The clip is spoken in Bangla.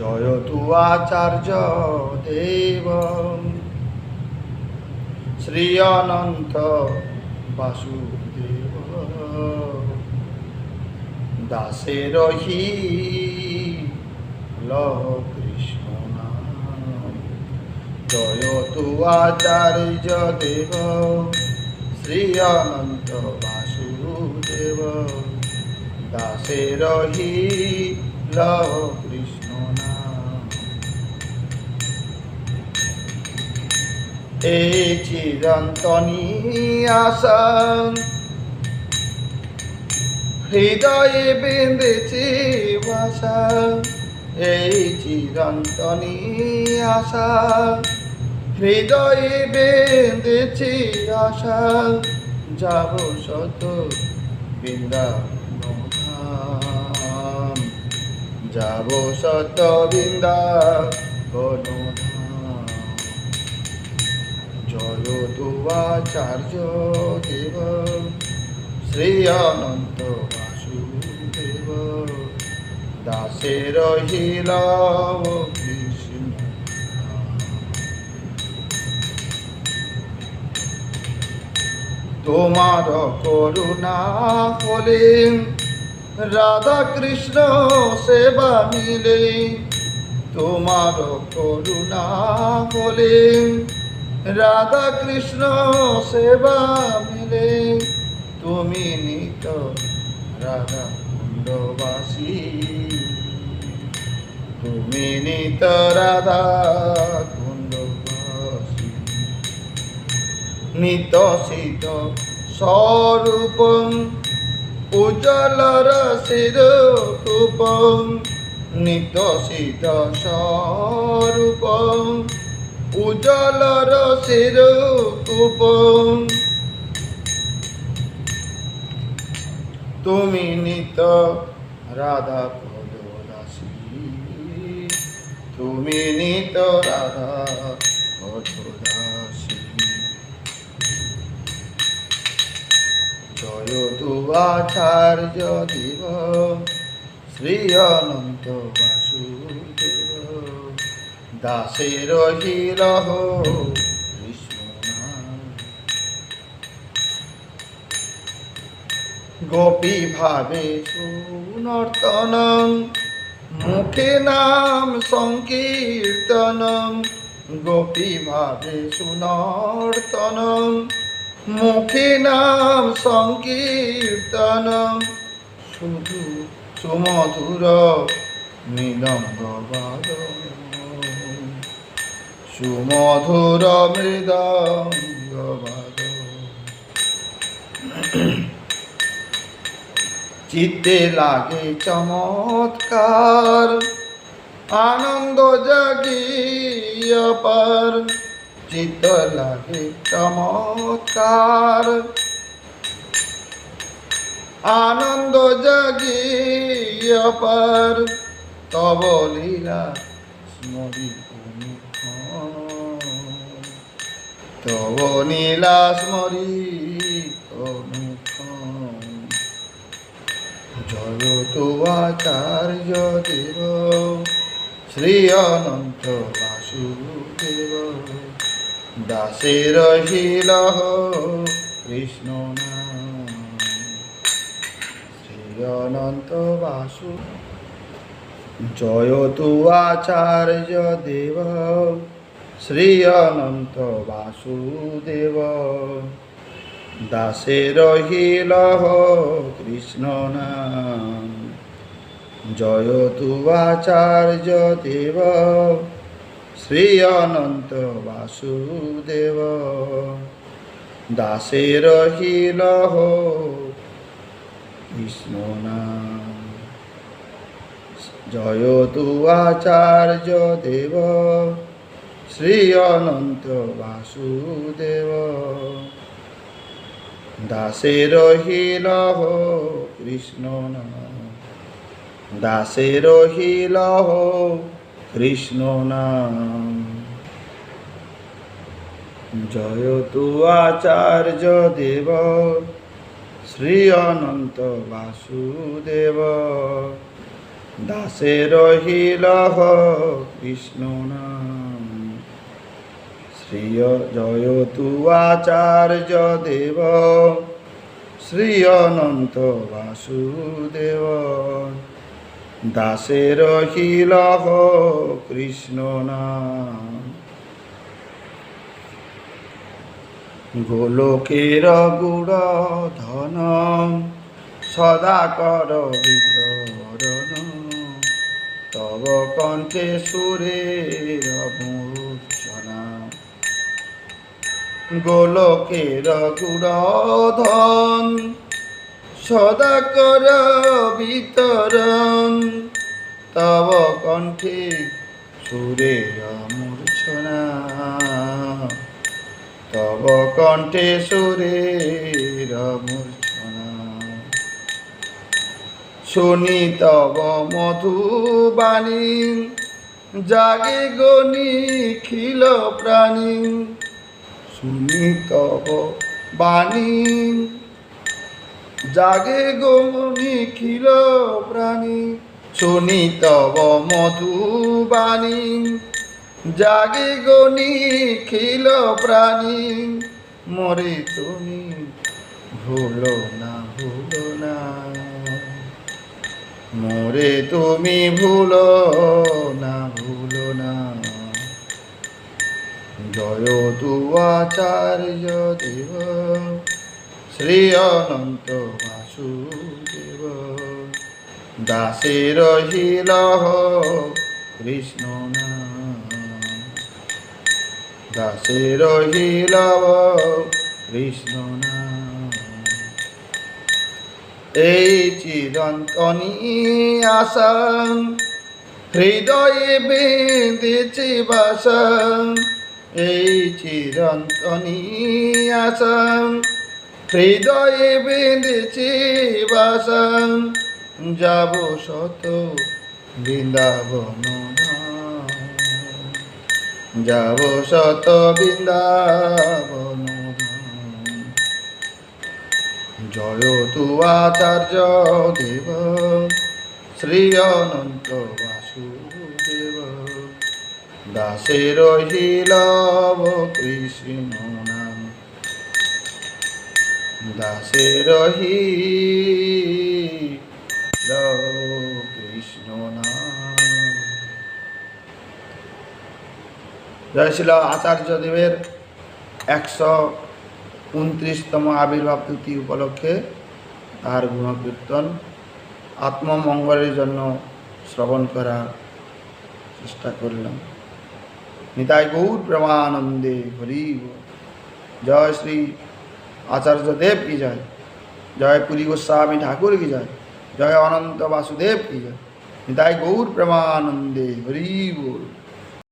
জয় তু আচার্য দেব। শ্রী অনন্ত বাসুদেব। দাসে রহি, লহ কৃষ্ণ নাম। জয় তু আচার্য দেব। শ্রী অনন্ত বাসুদেব। দাসে রহি, লহ এই চিরন্তনী আশা হৃদয়ে বেঁধেছে ভাষা এই চিরন্তনী আশা হৃদয়ে বেঁধেছে আশা যাব শত ধাম যাব শত বৃন্দাবন ধাম জয় দুয়াচার্য দেব। শ্রী অনন্ত বাসুদেব। দাসে রহিল কৃষ্ণ। তোমার করুণা হলে রাধা কৃষ্ণ সেবা মিলে তোমার করুণা হলে রাধা কৃষ্ণ সেবা মিলে, তুমি নিত রাধা কুণ্ডবাসী তুমি নিত রাধা কুণ্ডবাসী নিত শীত স্বরূপম, উজ্জ্বলর শিরূপম নিত শীত স্বরূপম উজ্জ্বলর শিরূপম তুমি নিত রাধা পদদাসী তুমি নিত রাধা পদদাসী জয় দুয়াচার্য দেব শ্রী অনন্ত বাসুদেব। দাসে রহিল কৃষ্ণ নাম। গোপী ভাবে সুনর্তনম মুখে নাম সংকীর্তনম। গোপী ভাবে সুনর্তনম মুখে নাম সংকীর্তনম। শুধু সুমধুর মৃদঙ্গ সুমধুর মৃদঙ্গ চিত্তে লাগে চমৎকার, আনন্দ জাগিয়ে পার চিত্ত লাগে চমৎকার, আনন্দ জাগিয়ে পার তব লীলা তব নীলা স্মরি অনুক্ষণ। জয় তো আচার্য দেব শ্রী অনন্ত বাসুদেব দাসে রহিল কৃষ্ণ শ্রী অনন্ত বাসু জয় তু আচার্য দেব শ্রী অনন্ত বাসুদেব। দাসে রহিল কৃষ্ণ নাম। জয় তু আচার্য দেব। শ্রী অনন্ত বাসুদেব। দাসে রহিল কৃষ্ণ নাম। জয় তু আচার্য দেব। শ্রী অনন্ত বাসুদেব দাসে রহিল কৃষ্ণ দাসে রহিল কৃষ্ণ নাম জয় তু আচার্য দেব শ্রী অনন্ত বাসুদেব দাসে রহিল কৃষ্ণ নাম শ্রী জয় তু আচার্য দেব, শ্রী অনন্ত বাসুদেব। দাসে রহিল কৃষ্ণ নাম। গোলকের গুড় ধন সদা কর বিতরণ তব কণ্ঠে সুরের মূর্ছনা গোলকের গুড় ধন সদা কর বিতরণ। তব কণ্ঠে সুরের মূর্ছনা। তব কণ্ঠে সুরের মূর্ছনা। শুনি তব মধুবাণী, জাগে গনি খিল প্রাণী। শুনি তব বাণী। জাগে গনি খিল প্রাণী শুনি তব মধুবাণী। জাগে গনি খিল প্রাণী, মরে তুমি ভুলো না ভুলো না। মোরে তুমি ভুলো না জয় তু আচার্য দেব শ্রী অনন্ত বাসুদেব। দাসে রহিল কৃষ্ণ নাম। দাসে রহিল কৃষ্ণ এই চিরন্তনী আশা হৃদয়ে বেঁধেছে বাসা এই চিরন্তনী আশা হৃদয়ে বেঁধেছে বাসা যাব শত বৃন্দাবন। যাব শত বৃন্দাবন। জয় তু আচার্য দেব, শ্রী অনন্ত দাসে রহিল কৃষ্ণ নাম। দাসে রহি কৃষ্ণ নাম। জয় দেবের একশো উনত্রিশতম আবির্ভাব তিথি উপলক্ষে তাহার গুণকীর্তন আত্মমঙ্গলের জন্য শ্রবণ করার চেষ্টা করলাম। নিতাই গৌর প্রেমানন্দে হরি বল। জয় শ্রী আচার্য দেব কি জয় জয় পুরী গোস্বামী ঠাকুর কি জয় জয় অনন্ত বাসুদেব কি জয় নিতাই গৌর প্রেমানন্দে হরি বল